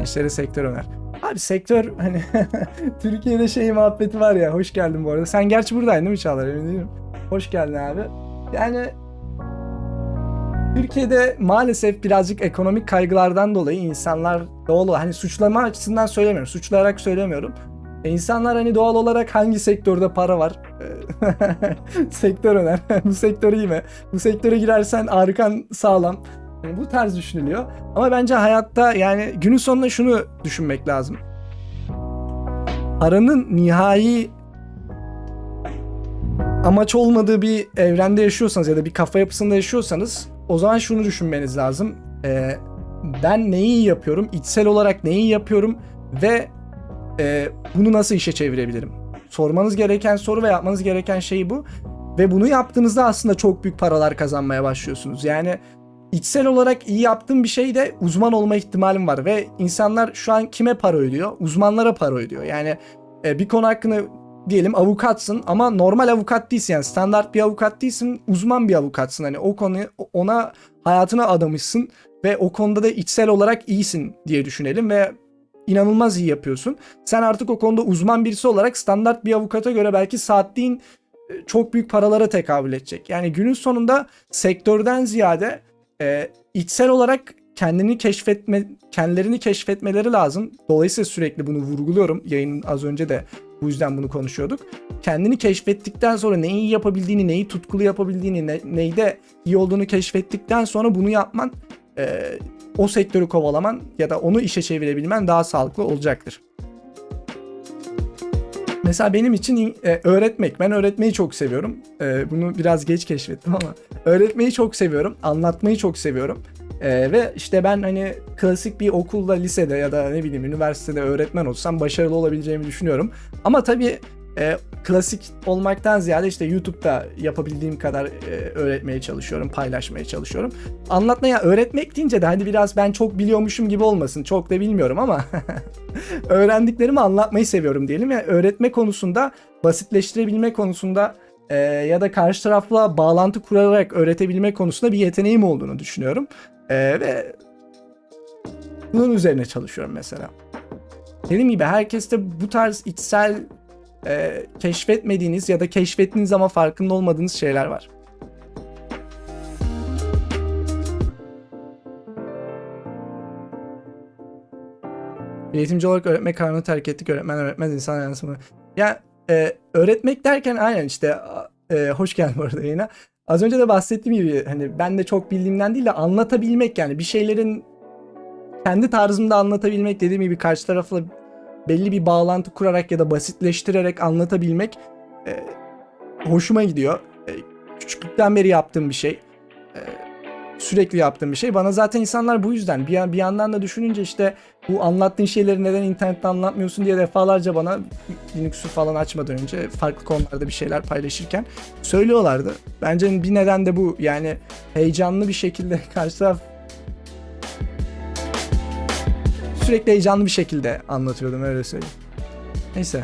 gençlere sektör öner. Abi sektör hani Türkiye'de şey muhabbeti var ya hoş geldin bu arada. Sen gerçi buradaydın değil mi Çağlar emin değilim. Hoş geldin abi. Yani Türkiye'de maalesef birazcık ekonomik kaygılardan dolayı insanlar doğal hani suçlama açısından söylemiyorum. Suçlayarak söylemiyorum. E, İnsanlar hani doğal olarak hangi sektörde para var? E, Sektör öner. bu sektör iyi mi? Bu sektöre girersen arkan sağlam. Yani bu tarz düşünülüyor. Ama bence hayatta yani günün sonunda şunu düşünmek lazım. Paranın nihai amaç olmadığı bir evrende yaşıyorsanız ya da bir kafa yapısında yaşıyorsanız o zaman şunu düşünmeniz lazım. Ee, ben neyi yapıyorum? İçsel olarak neyi yapıyorum? Ve e, bunu nasıl işe çevirebilirim? Sormanız gereken soru ve yapmanız gereken şey bu. Ve bunu yaptığınızda aslında çok büyük paralar kazanmaya başlıyorsunuz. Yani içsel olarak iyi yaptığım bir şeyde uzman olma ihtimalim var. Ve insanlar şu an kime para ödüyor? Uzmanlara para ödüyor. Yani e, bir konu hakkında diyelim avukatsın ama normal avukat değilsin yani standart bir avukat değilsin uzman bir avukatsın hani o konuyu ona hayatına adamışsın ve o konuda da içsel olarak iyisin diye düşünelim ve inanılmaz iyi yapıyorsun. Sen artık o konuda uzman birisi olarak standart bir avukata göre belki saatliğin e, çok büyük paralara tekabül edecek. Yani günün sonunda sektörden ziyade e, içsel olarak kendini keşfetme kendilerini keşfetmeleri lazım. Dolayısıyla sürekli bunu vurguluyorum. Yayının az önce de bu yüzden bunu konuşuyorduk. Kendini keşfettikten sonra neyi yapabildiğini, neyi tutkulu yapabildiğini, ne, neyde iyi olduğunu keşfettikten sonra bunu yapman, e, o sektörü kovalaman ya da onu işe çevirebilmen daha sağlıklı olacaktır. Mesela benim için e, öğretmek, ben öğretmeyi çok seviyorum. E, bunu biraz geç keşfettim ama öğretmeyi çok seviyorum, anlatmayı çok seviyorum. Ee, ve işte ben hani klasik bir okulda, lisede ya da ne bileyim üniversitede öğretmen olsam başarılı olabileceğimi düşünüyorum. Ama tabii e, klasik olmaktan ziyade işte YouTube'da yapabildiğim kadar e, öğretmeye çalışıyorum, paylaşmaya çalışıyorum. Anlatmaya, öğretmek deyince de hani biraz ben çok biliyormuşum gibi olmasın. Çok da bilmiyorum ama öğrendiklerimi anlatmayı seviyorum diyelim. Yani öğretme konusunda, basitleştirebilme konusunda e, ya da karşı tarafla bağlantı kurarak öğretebilme konusunda bir yeteneğim olduğunu düşünüyorum. E, ve bunun üzerine çalışıyorum mesela. Dediğim gibi herkeste bu tarz içsel e, keşfetmediğiniz ya da keşfettiğiniz ama farkında olmadığınız şeyler var. Eğitimci olarak öğretmek kararını terk ettik. Öğretmen öğretmez insan yansımı. Ya e, öğretmek derken aynen işte e, hoş geldin bu arada yayına. Az önce de bahsettiğim gibi hani ben de çok bildiğimden değil de anlatabilmek yani bir şeylerin kendi tarzımda anlatabilmek dediğim gibi karşı tarafla belli bir bağlantı kurarak ya da basitleştirerek anlatabilmek e, hoşuma gidiyor. E, küçüklükten beri yaptığım bir şey. E, sürekli yaptığım bir şey. Bana zaten insanlar bu yüzden bir, bir yandan da düşününce işte bu anlattığın şeyleri neden internette anlatmıyorsun diye defalarca bana Linux'u falan açmadan önce farklı konularda bir şeyler paylaşırken söylüyorlardı. Bence bir neden de bu. Yani heyecanlı bir şekilde karşı taraf sürekli heyecanlı bir şekilde anlatıyordum öyle söyleyeyim. Neyse